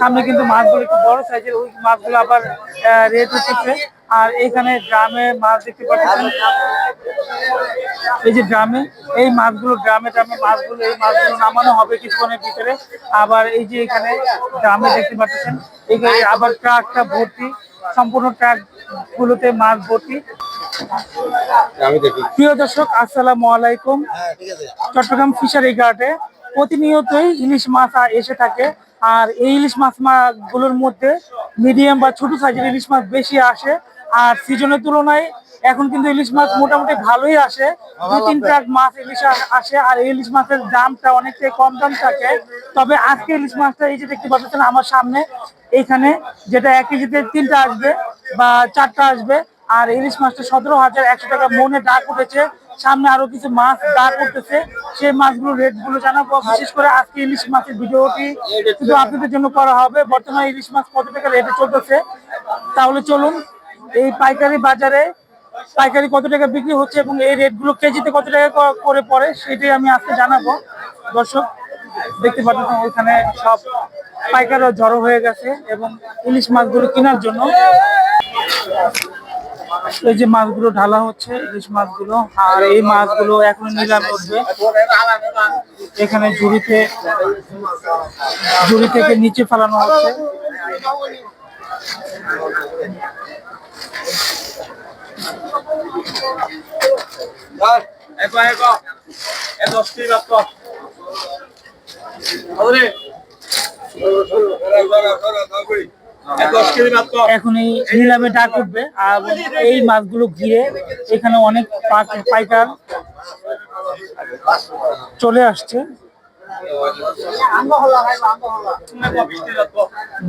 সামনে কিন্তু মাছগুলো একটু বড় সাইজের ওই মাছগুলো আবার রেট হচ্ছে আর এখানে গ্রামে মাছ দেখতে পাচ্ছেন। এই যে গ্রামে এই মাছগুলো গ্রামে গ্রামে মাছগুলো এই মাছগুলো নামানো হবে কিছুক্ষণের ভিতরে। আবার এই যে এখানে গ্রামে দেখতে পাচ্ছেন এখানে আবার ট্রাকটা ভর্তি সম্পূর্ণ ট্রাক গুলোতে মাছ ভর্তি। প্রিয় দর্শক আসসালামু আলাইকুম। হ্যাঁ চট্টগ্রাম ফিশারি ঘাটে প্রতিনিয়তই ইলিশ মাছ এসে থাকে। আর এই ইলিশ মাছগুলোর মধ্যে মিডিয়াম বা ছোট সাইজের ইলিশ মাছ বেশি আসে। আর সিজনের তুলনায় এখন কিন্তু ইলিশ মাছ মোটামুটি ভালোই আসে। দু, তিন ট্রাক মাছ ইলিশ আসে আর এই ইলিশ মাছের দামটা অনেকটাই কম দাম থাকে। তবে আজকে ইলিশ মাছটা এই যে দেখতে পাচ্ছেন আমার সামনে এইখানে যেটা এক কেজিতে তিনটা আসবে বা চারটা আসবে। আর ইলিশ মাছটা সতেরো হাজার একশো টাকা মনে ডাক উঠেছে। সামনে আরও কিছু মাছ ডাক উঠতেছে সেই মাছগুলোর রেটগুলো জানাব। বিশেষ করে আজকে ইলিশ মাছের ভিডিওটি শুধু আপনাদের জন্য করা হবে। বর্তমানে ইলিশ মাছ কত টাকা রেটে চলতেছে? তাহলে চলুন, এই পাইকারি বাজারে পাইকারি কত টাকা বিক্রি হচ্ছে এবং এই রেটগুলো কেজিতে কত টাকা করে পড়ে সেটাই আমি আজকে জানাব। দর্শক, দেখতে পাচ্ছেন ওইখানে সব পাইকাররা জড়ো হয়ে গেছে এবং ইলিশ মাছগুলো কেনার জন্য এই যে মাছগুলো ঢালা হচ্ছে ইলিশ মাছগুলো আর এই মাছগুলো এখন নিলামে উঠবে এখানে ঝুড়িতে ঝুড়ি থেকে নিচে ফেলানো হচ্ছে এখন এই নিলামে ডাক উঠবে আর এই মাছগুলো ঘিরে এখানে অনেক পাইকার চলে আসছে।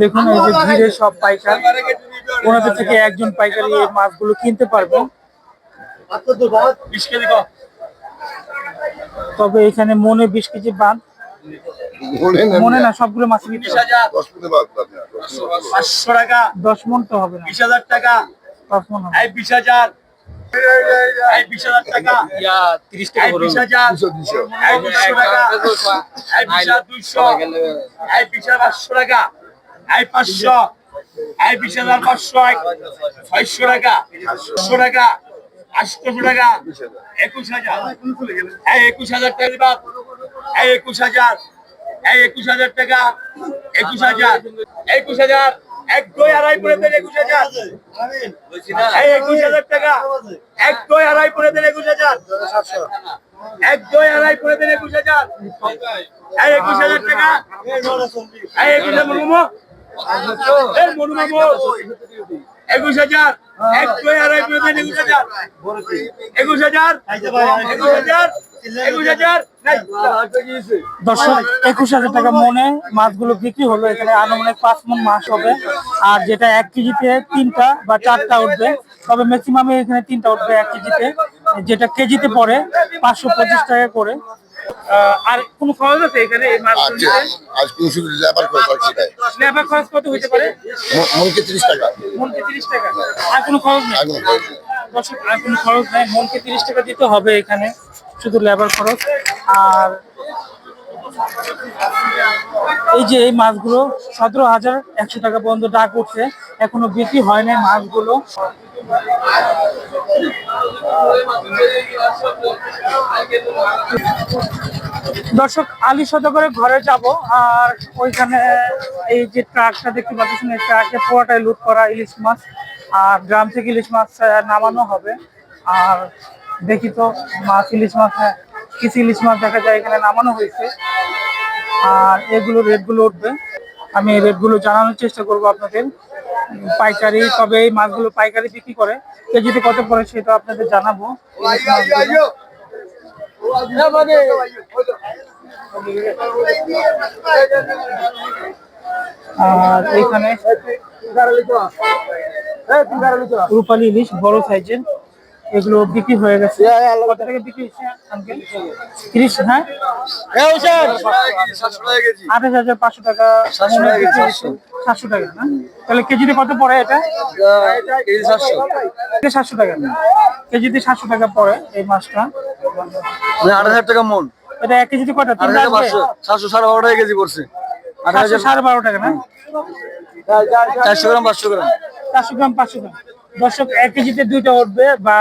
দেখুন এই যে ঘিরে সব পাইকার। ওনাদের থেকে একজন পাইকারি এই মাছগুলো কিনতে পারবে। তবে এখানে মনে বিশ কেজি বাদ মনে না সবগুলো মাছ নিতে। পাঁচশো টাকা। দশ মন তো হবে না। বিশ হাজার টাকা। দশ মন হবে। বিশ হাজার। বিশ হাজার টাকা। বিশ হাজার। দুইশো বিশ হাজার পাঁচশো টাকা। এই পাঁচশো। এই বিশ হাজার পাঁচশো। ছয়শো টাকা। টাকা। আটশোশো টাকা। একুশ হাজার। এই একুশ হাজার টাকা দিবা। এই একুশ হাজার। একুশ হাজার টাকা, একুশ হাজার একুশ হাজার, এক আড়াই করে দেন একুশ হাজার। এই একুশ হাজার টাকা, এক দুই আড়াই করে দেন একুশ হাজার। এক আড়াই করে দেন একুশ হাজার। একুশ হাজার টাকা, এই একুশ হাজার। একুশ হাজার। একুশ হাজার। একুশ হাজার। টাকা মনে মাছগুলো বিক্রি হলো। এখানে পাঁচ মন মাছ হবে। আর যেটা এক কেজিতে তিনটা বা চারটা উঠবে, তবে ম্যাক্সিমামে এখানে তিনটা উঠবে এক কেজিতে। যেটা কেজিতে পড়ে পাঁচশো পঁচিশ টাকা করে। আর কোনো খরচ আছে এখানে আজ শুধু লেবার করে পাচ্ছি লেবার খরচ কত হতে পারে? মনকে টাকা। মনকে তিরিশ টাকা। আর কোনো খরচ নেই? আর কোনো খরচ নেই। মনকে তিরিশ টাকা দিতে হবে এখানে শুধু লেবার খরচ। আর এই যে এই মাছগুলো সতেরো হাজার একশো টাকা পর্যন্ত ডাক উঠছে। এখনও বিক্রি হয় নাই মাছগুলো। দর্শক আলী সদগরে ঘরে যাব আর ওইখানে এই যে ট্রাকটা দেখতে পাচ্ছেন এই ট্রাকে পুরোটাই লুট করা ইলিশ মাছ আর গ্রাম থেকে ইলিশ মাছ নামানো হবে। আর দেখি তো মাছ ইলিশ মাছ হ্যাঁ, কিছু ইলিশ মাছ দেখা যায় এখানে নামানো হয়েছে। আর এগুলো রেটগুলো উঠবে। আমি রেটগুলো জানানোর চেষ্টা করব আপনাদের। পাইকারি তবে এই মাছগুলো পাইকারি বিক্রি করে। কেজিতে কত পড়ে সেটা আপনাদের জানাব। আর এখানে রূপালী ইলিশ বড় সাইজের। এগুলো বিক্রি হয়ে গেছে। কত টাকা বিক্রি তিরিশ হ্যাঁ? আঠাশ হাজার পাঁচশো টাকা। মনে হয়। সাতশো। টাকা না? তাহলে কেজিতে কত পড়ে এটা? সাতশো টাকা না? কেজিতে সাতশো টাকা পড়ে এই মাছটা। আট হাজার টাকা মন। এটা এক কেজিতে আট হাজার পাঁচশো সাতশো সাড়ে বারো টাকা কেজি পড়ছে। সাতশো সাড়ে বারো টাকা না? চারশো গ্রাম পাঁচশো গ্রাম। চারশো গ্রাম পাঁচশো গ্রাম। দর্শক এক কেজিতে দুইটা উঠবে বা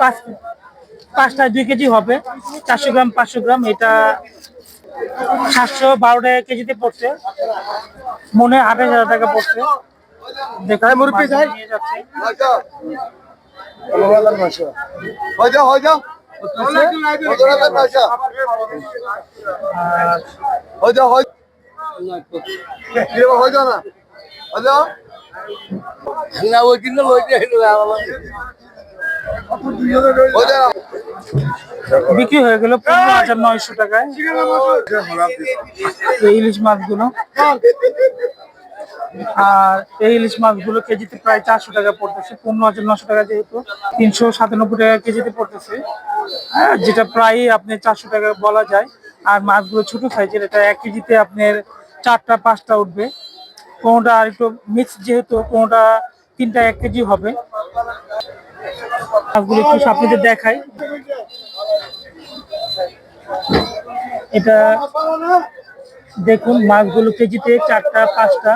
পাঁচ পাঁচটা দুই কেজি হবে। চারশো গ্রাম পাঁচশো গ্রাম এটা সাতশো বারো টাকা কেজিতে পড়ছে। মনে হয় আঠাশ হাজার টাকা পড়ছে। হয়ে যাও হয়ে যাও না। হয়ে যাও। না, ওই ওই বিক্রি হয়ে গেল পনেরো হাজার নয়শো টাকায়। ইলিশ মাছগুলো। আর এই ইলিশ মাছগুলো কেজিতে প্রায় চারশো টাকা পড়তেছে, পনেরো হাজার নশো টাকা যেহেতু। তিনশো সাতানব্বই টাকা কেজিতে পড়তেছে। যেটা প্রায় আপনি চারশো টাকা বলা যায়। আর মাছগুলো ছোট সাইজের, এটা এক কেজিতে আপনার চারটা, পাঁচটা উঠবে। কোনোটা আর একটু মিক্স যেহেতু, কোনোটা তিনটা এক কেজি হবে। মাছগুলো একটু আপনাদের দেখাই। এটা দেখুন, মাছগুলো কেজিতে চারটা, পাঁচটা,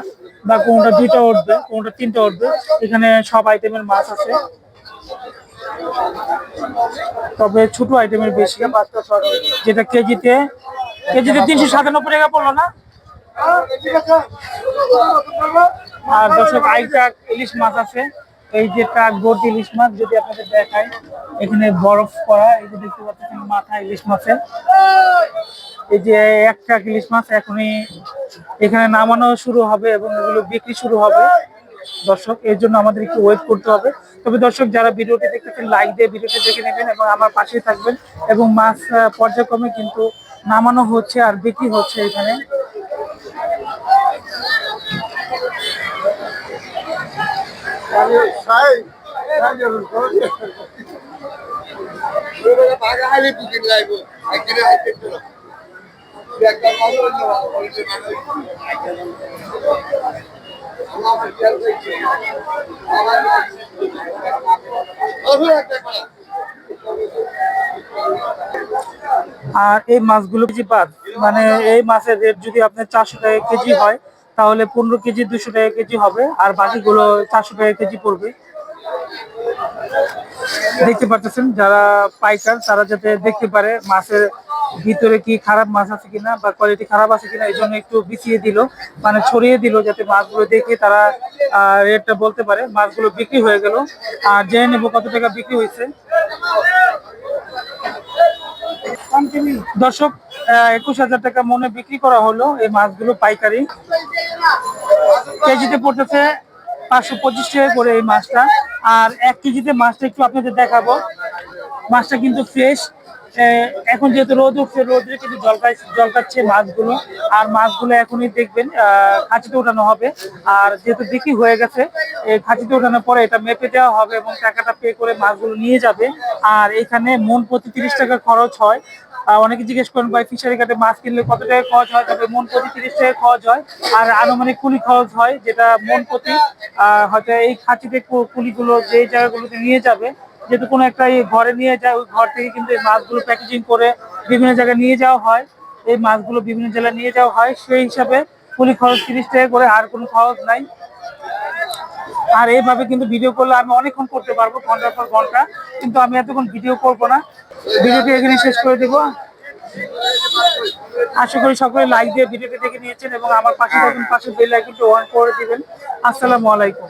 বা কোনটা দুইটা উঠবে, কোনটা তিনটা উঠবে। এখানে সব আইটেমের মাছ আছে। তবে ছোট আইটেমের বেশি। যেটা কেজিতে কেজিতে তিনশো সাতানব্বই টাকা পড়ল না? আর দর্শক আইটা ইলিশ মাছ আছে। এই যে ট্রাক ভর্তি ইলিশ মাছ, যদি আপনাদের দেখায় এখানে বরফ করা, এই যে দেখতে পাচ্ছেন মাথা ইলিশ মাছের। এই যে এক ট্রাক ইলিশ মাছ, এখনই এখানে নামানো শুরু হবে এবং এগুলো বিক্রি শুরু হবে। দর্শক, এর জন্য আমাদের একটু ওয়েট করতে হবে। তবে দর্শক, যারা ভিডিওটি দেখতেছেন লাইক দিয়ে ভিডিওটি দেখে নেবেন এবং আমার পাশেই থাকবেন। এবং মাছ পর্যায়ক্রমে কিন্তু নামানো হচ্ছে আর বিক্রি হচ্ছে এখানে। আর এই মাছগুলো কেজি বাদ? মানে এই মাছের রেট যদি আপনার চারশো টাকা কেজি হয় তাহলে পনেরো কেজি, দুশো টাকা কেজি হবে। আর বাকিগুলো চারশো টাকা কেজি পড়বে। দেখতে পাচ্ছেন যারা পাইকার, তারা যাতে দেখতে পারে মাছের ভিতরে কি খারাপ মাছ আছে কিনা বা কোয়ালিটি খারাপ আছে কিনা, এই জন্য একটু বিছিয়ে দিল মানে ছড়িয়ে দিল, যাতে মাছগুলো দেখে তারা রেটটা বলতে পারে। মাছগুলো বিক্রি হয়ে গেল। আর জেনে নেব কত টাকা বিক্রি হয়েছে। দর্শক একুশ হাজার টাকা মনে বিক্রি করা হলো এই মাছগুলো পাইকারি। কেজিতে পড়তেছে পাঁচশো পঁচিশ টাকা করে এই মাছটা। আর এক কেজিতে মাছটা একটু আপনাদের দেখাবো। মাছটা কিন্তু ফ্রেশ এখন যেহেতু রোদ উঠছে, রোদে কিন্তু জলকাই জলকাচ্ছে মাছগুলো। আর মাছগুলো এখনই দেখবেন খাঁচিতে ওঠানো হবে। আর যেহেতু বিক্রি হয়ে গেছে, এই খাঁচিতে ওঠানোর পরে এটা মেপে দেওয়া হবে এবং টাকাটা পে করে মাছগুলো নিয়ে যাবে। আর এখানে মন প্রতি তিরিশ টাকা খরচ হয়। অনেকে জিজ্ঞেস করেন, ভাই, ফিশারি কাটে মাছ কিনলে কত টাকা খরচ হয়? তবে মন প্রতি তিরিশ টাকা খরচ হয়। আর আনুমানিক কুলি খরচ হয়, যেটা মন প্রতি হয়তো এই খাঁচিতে কুলিগুলো যে জায়গাগুলোতে নিয়ে যাবে যেহেতু কোনো একটা ঘরে নিয়ে যায়, ওই ঘর থেকে কিন্তু এই মাছগুলো প্যাকেজিং করে বিভিন্ন জায়গায় নিয়ে যাওয়া হয়। এই মাছগুলো বিভিন্ন জেলায় নিয়ে যাওয়া হয়। সেই হিসাবে কুলি খরচ, তিরিশ টাকা করে আর কোনো খরচ নাই। আর এইভাবে কিন্তু ভিডিও করলে আমি অনেকক্ষণ করতে পারব, ঘণ্টার পর ঘণ্টা। কিন্তু আমি এতক্ষণ ভিডিও করব না। ভিডিওটি এখানে শেষ করে দেবো। আশা করি সকলে লাইক দিয়ে ভিডিওটি দেখে নিয়েছেন এবং আমার পাশে পাশে বেল আইকনটি অন করে দিবেন। আসসালামু আলাইকুম।